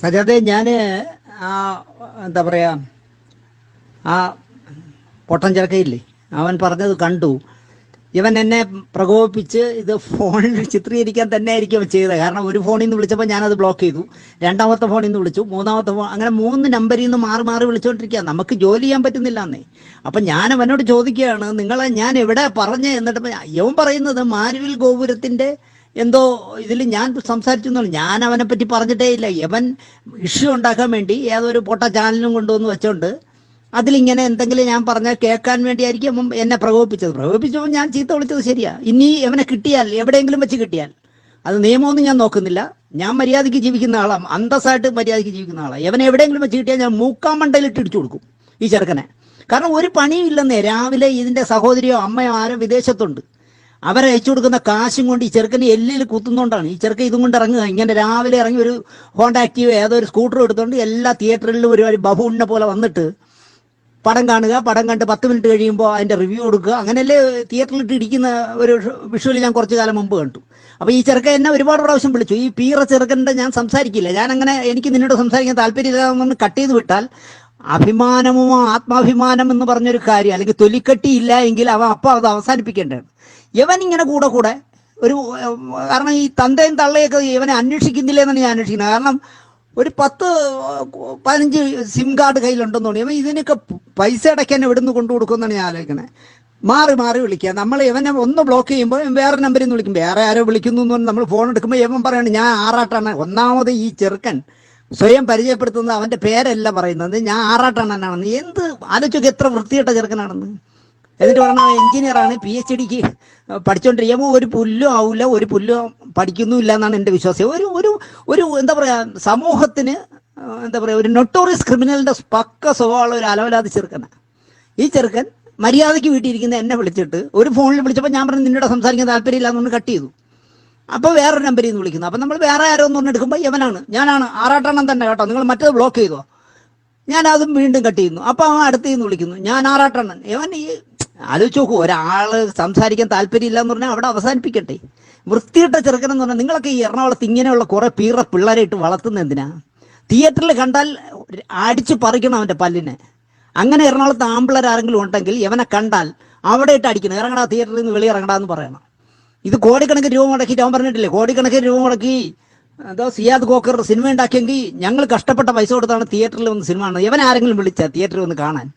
സജാതെ ഞാൻ ആ എന്താ പറയാ ആ പൊട്ടൻ ചിറക്കയില്ലേ അവൻ പറഞ്ഞത് കണ്ടു. ഇവൻ എന്നെ പ്രകോപിപ്പിച്ച് ഇത് ഫോണിൽ ചിത്രീകരിക്കാൻ തന്നെ ആയിരിക്കും അവൻ ചെയ്തത്. കാരണം ഒരു ഫോണിൽ നിന്ന് വിളിച്ചപ്പോൾ ഞാനത് ബ്ലോക്ക് ചെയ്തു. രണ്ടാമത്തെ ഫോണിൽ നിന്ന് വിളിച്ചു. മൂന്നാമത്തെ ഫോൺ അങ്ങനെ മൂന്ന് നമ്പറിൽ നിന്ന് മാറി മാറി വിളിച്ചുകൊണ്ടിരിക്കുക നമുക്ക് ജോലി ചെയ്യാൻ പറ്റുന്നില്ല എന്നേ അപ്പം ഞാൻ അവനോട് ചോദിക്കുകയാണ് നിങ്ങളെ ഞാൻ എവിടെ പറഞ്ഞ്? എന്നിട്ട് ഇവൻ പറയുന്നത് മാരുവിൽ ഗോപുരത്തിന്റെ എന്തോ ഇതിൽ ഞാൻ സംസാരിച്ചു ഞാൻ അവനെ പറ്റി പറഞ്ഞിട്ടേ ഇല്ല. യവൻ ഇഷ്യൂ ഉണ്ടാക്കാൻ വേണ്ടി ഏതൊരു പൊട്ട ചാനലും കൊണ്ടുവന്ന് വെച്ചോണ്ട് അതിലിങ്ങനെ എന്തെങ്കിലും ഞാൻ പറഞ്ഞാൽ കേൾക്കാൻ വേണ്ടിയായിരിക്കും അവൻ എന്നെ പ്രകോപിപ്പിച്ചത്. പ്രകോപിപ്പിച്ചപ്പോൾ ഞാൻ ചീത്ത വിളിച്ചത് ശരിയാ. ഇനി അവനെ കിട്ടിയാൽ എവിടെയെങ്കിലും വെച്ച് കിട്ടിയാൽ അത് നിയമമൊന്നും ഞാൻ നോക്കുന്നില്ല. ഞാൻ മര്യാദയ്ക്ക് ജീവിക്കുന്ന ആളാണ് അന്തസ്സായിട്ട് മര്യാദയ്ക്ക് ജീവിക്കുന്ന ആളാണ് എവനെ എവിടെയെങ്കിലും വെച്ച് കിട്ടിയാൽ ഞാൻ മൂക്കാമണ്ടയിലിട്ട് ഇടിച്ചു കൊടുക്കും ഈ ചെറുക്കനെ. കാരണം ഒരു പണിയും ഇല്ലെന്നേ. രാവിലെ ഇതിന്റെ സഹോദരിയോ അമ്മയോ ആരോ വിദേശത്തുണ്ട്. അവരെ അയച്ചു കൊടുക്കുന്ന കാശും കൊണ്ട് ഈ ചെറുക്കന് എല്ലിൽ കുത്തുന്നോണ്ടാണ്. ഈ ചെറുക്കൻ ഇതും കൊണ്ട് ഇറങ്ങുക. ഇങ്ങനെ രാവിലെ ഇറങ്ങി ഒരു ഹോണ്ട ഏതോ ഒരു സ്കൂട്ടർ എടുത്തുകൊണ്ട് എല്ലാ തിയേറ്ററിലും ഒരു ബഹുവിനെ പോലെ വന്നിട്ട് പടം കാണുക. പടം കണ്ട് പത്ത് മിനിറ്റ് കഴിയുമ്പോൾ അതിന്റെ റിവ്യൂ കൊടുക്കുക. അങ്ങനെയല്ലേ തിയേറ്ററിലിട്ട് ഇരിക്കുന്ന ഒരു വിഷ്വൽ ഞാൻ കുറച്ചു കാലം മുമ്പ് കണ്ടു. അപ്പോൾ ഈ ചെറുക്കൻ എന്നെ ഒരുപാട് പ്രാവശ്യം വിളിച്ചു. ഈ പീറ ചെറുക്കന്റെ ഞാൻ സംസാരിക്കില്ല. ഞാൻ അങ്ങനെ എനിക്ക് നിന്നോട് സംസാരിക്കാൻ താല്പര്യമില്ലാന്ന് കട്ട് ചെയ്ത് വിട്ടാൽ അഭിമാനമോ ആത്മാഭിമാനം എന്ന് പറഞ്ഞൊരു കാര്യം അല്ലെങ്കിൽ തൊലിക്കട്ടി ഇല്ല എങ്കിൽ അവ അപ്പം അത് അവസാനിപ്പിക്കേണ്ടതാണ്. ഇവൻ ഇങ്ങനെ കൂടെ കൂടെ. ഒരു കാരണം ഈ തന്തയും തള്ളയൊക്കെ ഇവനെ അന്വേഷിക്കുന്നില്ല എന്നാണ് ഞാൻ അന്വേഷിക്കുന്നത്. കാരണം ഒരു പത്ത് പതിനഞ്ച് സിം കാർഡ് കയ്യിലുണ്ടെന്ന് തോന്നി. ഇവൻ ഇതിനൊക്കെ പൈസ അടയ്ക്കാൻ എവിടുന്ന് കൊണ്ടു കൊടുക്കുമെന്നാണ് ഞാൻ ആലോചിക്കുന്നത്. മാറി മാറി വിളിക്കുക. നമ്മൾ ഇവനെ ഒന്ന് ബ്ലോക്ക് ചെയ്യുമ്പോൾ വേറെ നമ്പറിൽ നിന്ന് വിളിക്കും. വേറെ ആരോ വിളിക്കുന്നു എന്ന് നമ്മൾ ഫോൺ എടുക്കുമ്പോൾ ഇവൻ പറയുന്നത് ഞാൻ ആറാട്ടാണ്. ഒന്നാമത് ഈ ചെറുക്കൻ സ്വയം പരിചയപ്പെടുത്തുന്നത് അവന്റെ പേരല്ല പറയുന്നത്. ഞാൻ ആറാട്ടാണെന്നാണെന്ന് എന്ത്? ആലോചിച്ചൊക്കെ എത്ര വൃത്തികെട്ട ചെറുക്കനാണെന്ന്. എന്നിട്ട് പറഞ്ഞ എഞ്ചിനീയറാണ് പി എച്ച് ഡിക്ക് പഠിച്ചുകൊണ്ടിരിക്കുമ്പോൾ ഒരു പുല്ലും ആവില്ല ഒരു പുല്ലും പഠിക്കുന്നുമില്ല എന്നാണ് എന്റെ വിശ്വാസം. ഒരു ഒരു ഒരു എന്താ പറയാ സമൂഹത്തിന് എന്താ പറയുക ഒരു നൊട്ടോറിയസ് ക്രിമിനലിന്റെ പക്ക സ്വഭാവമുള്ള ഒരു അലവലാതി ചെറുക്കനാണ് ഈ ചെറുക്കൻ മര്യാദയ്ക്ക് വീട്ടിലിരിക്കുന്ന എന്നെ വിളിച്ചിട്ട് ഒരു ഫോണിൽ വിളിച്ചപ്പോൾ ഞാൻ പറഞ്ഞു നിന്നോട് സംസാരിക്കാൻ താല്പര്യമില്ല എന്നുകൊണ്ട് കട്ട് ചെയ്തു. അപ്പോൾ വേറൊരു നമ്പറിൽ നിന്ന് വിളിക്കുന്നു. അപ്പം നമ്മൾ വേറെ ആരോ എന്ന് പറഞ്ഞ് എടുക്കുമ്പോൾ യവനാണ് ഞാനാണ് ആറാട്ടെണ്ണം തന്നെ കേട്ടോ. നിങ്ങൾ മറ്റേത് ബ്ലോക്ക് ചെയ്തോ. ഞാൻ അതും വീണ്ടും കട്ട് ചെയ്യുന്നു. അപ്പോൾ അവൻ അടുത്ത് നിന്ന് വിളിക്കുന്നു. ഞാൻ ആറാട്ടെണ്ണൻ. ഇവൻ ഈ ആലോചിച്ച് നോക്കൂ ഒരാൾ സംസാരിക്കാൻ താല്പര്യമില്ല എന്ന് പറഞ്ഞാൽ അവിടെ അവസാനിപ്പിക്കട്ടെ. വൃത്തിയിട്ട ചെറുക്കൻ എന്ന് പറഞ്ഞാൽ നിങ്ങളൊക്കെ ഈ എറണാകുളത്ത് ഇങ്ങനെയുള്ള കുറെ പീറ പിള്ളേരെ ഇട്ട് വളർത്തുന്ന എന്തിനാ? തിയേറ്ററിൽ കണ്ടാൽ അടിച്ചു പറിക്കണം അവന്റെ പല്ലിനെ. അങ്ങനെ എറണാകുളത്ത് ആമ്പിളർ ആരെങ്കിലും ഉണ്ടെങ്കിൽ ഇവനെ കണ്ടാൽ അവിടെ ഇട്ട് അടിക്കണം. ഇറങ്ങടാ തിയേറ്ററിൽ നിന്ന് വെളി ഇറങ്ങടാ എന്ന് പറയണം. ഇത് കോടിക്കണക്കിന് രൂപ മുടക്കിയിട്ട് അവൻ പറഞ്ഞിട്ടില്ലേ? കോടിക്കണക്കിന് രൂപ മുടക്കി എന്തോ സിയാദ് ഗോക്കർ സിനിമ ഉണ്ടാക്കിയെങ്കിൽ ഞങ്ങൾ കഷ്ടപ്പെട്ട പൈസ കൊടുത്താണ് തിയേറ്ററിൽ വന്ന് സിനിമ കാണുന്നത്. ഇവൻ ആരെങ്കിലും വിളിച്ച തിയേറ്ററിൽ വന്ന് കാണാൻ?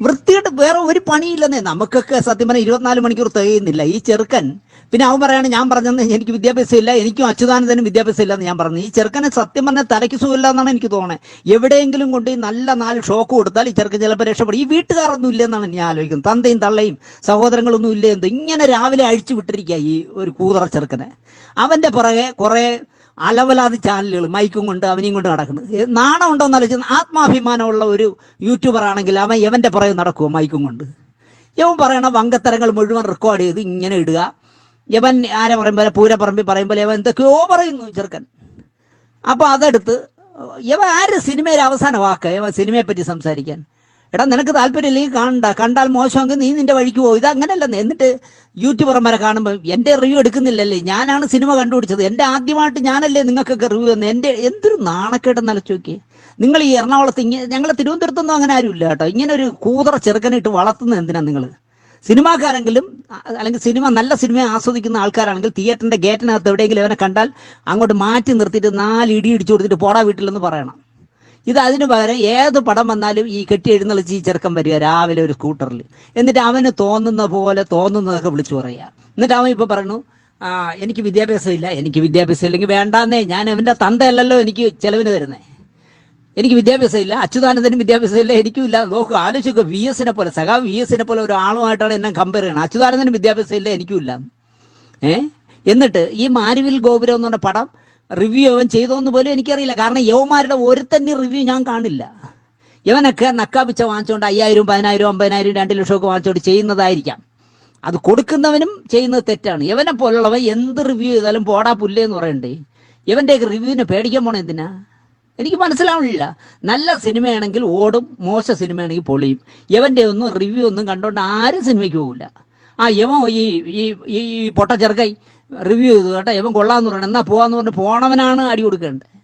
വൃത്തിയായിട്ട് വേറെ ഒരു പണിയില്ലെന്നേ. നമുക്കൊക്കെ സത്യം പറഞ്ഞാൽ ഇരുപത്തിനാല് മണിക്കൂർ തികയുന്നില്ല. ഈ ചെറുക്കൻ പിന്നെ അവൻ പറയാണ് ഞാൻ പറഞ്ഞത് എനിക്ക് വിദ്യാഭ്യാസം ഇല്ല എനിക്കും അച്യുതാനന്ദനും വിദ്യാഭ്യാസം ഇല്ലെന്ന് ഞാൻ പറഞ്ഞു. ഈ ചെറുക്കനെ സത്യം പറഞ്ഞാൽ തലയ്ക്ക് സുഖമില്ല എന്നാണ് എനിക്ക് തോന്നുന്നത് എവിടെയെങ്കിലും കൊണ്ട് നല്ല നാല് ഷോക്ക് കൊടുത്താൽ ഈ ചെറുക്കൻ ചിലപ്പോൾ രക്ഷപ്പെടും. ഈ വീട്ടുകാരൊന്നും ഇല്ലെന്നാണ് ഞാൻ ആലോചിക്കുന്നത്. തന്തയും തള്ളയും സഹോദരങ്ങളൊന്നും ഇല്ലേ എന്തോ ഇങ്ങനെ രാവിലെ അഴിച്ചു വിട്ടിരിക്കുക ഈ ഒരു കൂതറ ചെറുക്കനെ. അവന്റെ പുറകെ കുറെ അലവലാതി ചാനലുകൾ മൈക്കും കൊണ്ട് അവനെയും കൊണ്ട് നടക്കുന്നത്. നാണം ഉണ്ടോ എന്ന് ആലോചിച്ച് ആത്മാഭിമാനമുള്ള ഒരു യൂട്യൂബർ ആണെങ്കിൽ അവൻ എവന്റെ പുറകെ നടക്കുമോ മൈക്കും കൊണ്ട്? യവൻ പറയണ വങ്കത്തരങ്ങൾ മുഴുവൻ റെക്കോർഡ് ചെയ്ത് ഇങ്ങനെ ഇടുക. യവൻ ആരെ പറയുമ്പോൾ പൂരപ്പറമ്പിൽ പറയുമ്പോൾ യവൻ എന്തൊക്കെയോ പറയുന്നു ചെറുക്കൻ. അപ്പൊ അതെടുത്ത് യവ ആര് സിനിമയിൽ അവസാന വാക്ക്? യവ സിനിമയെ പറ്റി സംസാരിക്കാൻ. എടാ നിനക്ക് താല്പര്യമില്ലെങ്കിൽ കാണണ്ട കണ്ടാൽ മോശമെങ്കിൽ നീ നിന്റെ വഴിക്ക് പോകും ഇത് അങ്ങനെയല്ലെന്ന് എന്നിട്ട് യൂട്യൂബർമാരെ കാണുമ്പോൾ എന്റെ റിവ്യൂ എടുക്കുന്നില്ലല്ലേ? ഞാനാണ് സിനിമ കണ്ടുപിടിച്ചത്. എന്റെ ആദ്യമായിട്ട് ഞാനല്ലേ നിങ്ങൾക്കൊക്കെ റിവ്യൂ തന്നെ എന്റെ എന്തൊരു നാണക്കേട് നിലച്ചു നോക്കിയേ. നിങ്ങൾ ഈ എറണാകുളത്ത് ഇങ്ങനെ ഞങ്ങളെ തിരുവനന്തപുരത്തൊന്നും അങ്ങനെ ആരും ഇല്ല കേട്ടോ. ഇങ്ങനെ ഒരു കൂതറ ചെറുക്കനെ ഇട്ട് വളർത്തുന്നത് എന്തിനാ നിങ്ങൾ സിനിമാക്കാരെങ്കിലും അല്ലെങ്കിൽ സിനിമ നല്ല സിനിമ ആസ്വദിക്കുന്ന ആൾക്കാരാണെങ്കിൽ തിയേറ്ററിന്റെ ഗേറ്റിനകത്ത് എവിടെയെങ്കിലും അവനെ കണ്ടാൽ അങ്ങോട്ട് മാറ്റി നിർത്തിയിട്ട് നാല് ഇടി ഇടിച്ചു കൊടുത്തിട്ട് പോടാ വീട്ടിലെന്ന് പറയണം. ഇത് അതിന് പകരം ഏത് പടം വന്നാലും ഈ കെട്ടി എഴുന്നള്ളി ഈ ചെറുക്കൻ വരിക രാവിലെ ഒരു സ്കൂട്ടറിൽ എന്നിട്ട് അവന് തോന്നുന്ന പോലെ തോന്നുന്നതൊക്കെ വിളിച്ചു പറയുക. എന്നിട്ട് അവൻ ഇപ്പൊ പറഞ്ഞു ആ എനിക്ക് വിദ്യാഭ്യാസം ഇല്ല എനിക്ക് വിദ്യാഭ്യാസം ഇല്ലെങ്കിൽ വേണ്ടാന്നേ ഞാൻ അവന്റെ തന്തയല്ലല്ലോ എനിക്ക് ചെലവിന് തരുന്നേ. എനിക്ക് വിദ്യാഭ്യാസം ഇല്ല അച്യുതാനന്ദനും വിദ്യാഭ്യാസം ഇല്ല എനിക്കും ഇല്ല. നോക്ക് ആലോചിക്കുക വി എസിനെ പോലെ സഖാവ് വി എസിനെ പോലെ ഒരു ആളുമായിട്ടാണ് എന്നെ കമ്പയർ ചെയ്യണം അച്യുതാനന്ദനും വിദ്യാഭ്യാസം ഇല്ല എനിക്കും ഇല്ല. ഏ? എന്നിട്ട് ഈ മാരുവിൽ ഗോപുരം എന്ന് പറഞ്ഞ പടം റിവ്യൂ അവൻ ചെയ്തോന്ന് പോലും എനിക്കറിയില്ല. കാരണം യവന്മാരുടെ ഒരുത്തന്നെ റിവ്യൂ ഞാൻ കാണില്ല. ഇവനൊക്കെ നക്കാപ്പിച്ച വാങ്ങിച്ചുകൊണ്ട് അയ്യായിരം പതിനായിരം അമ്പതിനായിരം രണ്ട് ലക്ഷമൊക്കെ വാങ്ങിച്ചുകൊണ്ട് ചെയ്യുന്നതായിരിക്കാം. അത് കൊടുക്കുന്നവനും ചെയ്യുന്നത് തെറ്റാണ്. ഇവനെ പോലുള്ളവൻ എന്ത് റിവ്യൂ ചെയ്താലും പോടാ പുല്ലേ എന്ന് പറയണ്ടേ? ഇവന്റെയൊക്കെ റിവ്യൂവിനെ പേടിക്കാൻ പോണേ എന്തിനാ? എനിക്ക് മനസ്സിലാവണില്ല. നല്ല സിനിമയാണെങ്കിൽ ഓടും മോശ സിനിമയാണെങ്കിൽ പൊളിയും. ഇവന്റെ ഒന്നും റിവ്യൂ ഒന്നും കണ്ടോണ്ട് ആരും സിനിമയ്ക്ക് പോകില്ല ആ യവൻ ഈ ഈ ഈ പൊട്ട ചെറുക്കൈ റിവ്യൂ ചെയ്തു കേട്ടോ. യവൻ കൊള്ളാന്ന് പറയണം എന്നാ പോവാന്ന് പറഞ്ഞ് പോണവനാണ് അടി കൊടുക്കേണ്ടത്.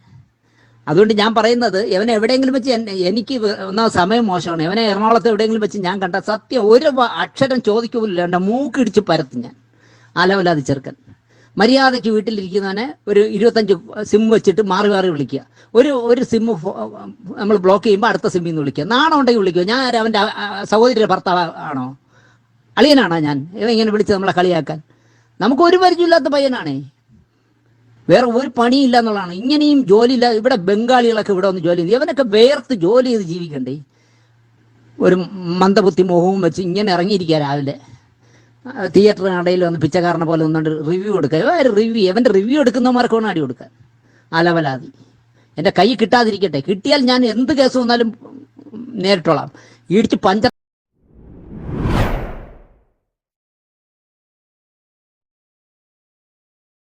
അതുകൊണ്ട് ഞാൻ പറയുന്നത് ഇവനെ എവിടെയെങ്കിലും വെച്ച് എനിക്ക് ഒന്നാ സമയം മോശമാണ്. ഇവനെ എറണാകുളത്ത് എവിടെയെങ്കിലും വെച്ച് ഞാൻ കണ്ട സത്യം ഒരു അക്ഷരം ചോദിക്കൂല എന്റെ മൂക്കിടിച്ച് പരത്തും ഞാൻ. അലവലാതി ചെറുക്കൻ. മര്യാദയ്ക്ക് വീട്ടിലിരിക്കുന്നവനെ ഒരു ഇരുപത്തഞ്ച് സിം വെച്ചിട്ട് മാറി മാറി വിളിക്കുക. ഒരു ഒരു സിം നമ്മൾ ബ്ലോക്ക് ചെയ്യുമ്പോൾ അടുത്ത സിമ്മിൽ നിന്ന് വിളിക്കുക. നാണം ഉണ്ടെങ്കിൽ വിളിക്കുക. ഞാൻ? അവന്റെ ആ, ആ, സഹോദരിയുടെ ഭർത്താവ് ആണോ? അളിയനാണോ ഞാൻ? ഇങ്ങനെ വിളിച്ച് നമ്മളെ കളിയാക്കാൻ. നമുക്ക് ഒരു പരിചയമില്ലാത്ത പയ്യനാണേ. വേറെ ഒരു പണിയില്ല എന്നുള്ളതാണ്. ഇങ്ങനെയും ജോലിയില്ല ഇവിടെ ബംഗാളികളൊക്കെ ഇവിടെ വന്ന് ജോലി ചെയ്തു ഇവനൊക്കെ വേർത്ത് ജോലി ചെയ്ത് ജീവിക്കണ്ടേ? ഒരു മന്ദബുദ്ധി മോഹവും വെച്ച് ഇങ്ങനെ ഇറങ്ങിയിരിക്കുക രാവിലെ. തിയേറ്റർ കടയിൽ വന്ന് പിച്ചക്കാരനെ പോലെ നിന്നുകൊണ്ട് റിവ്യൂ എടുക്കുക. റിവ്യൂ എവന്റെ റിവ്യൂ എടുക്കുന്നവർക്ക് വേണം അടി കൊടുക്കുക അലവലാതി. എന്റെ കൈ കിട്ടാതിരിക്കട്ടെ. കിട്ടിയാൽ ഞാൻ എന്ത് കേസ് വന്നാലും നേരിട്ടോളാം. ഇടിച്ച് പഞ്ചർ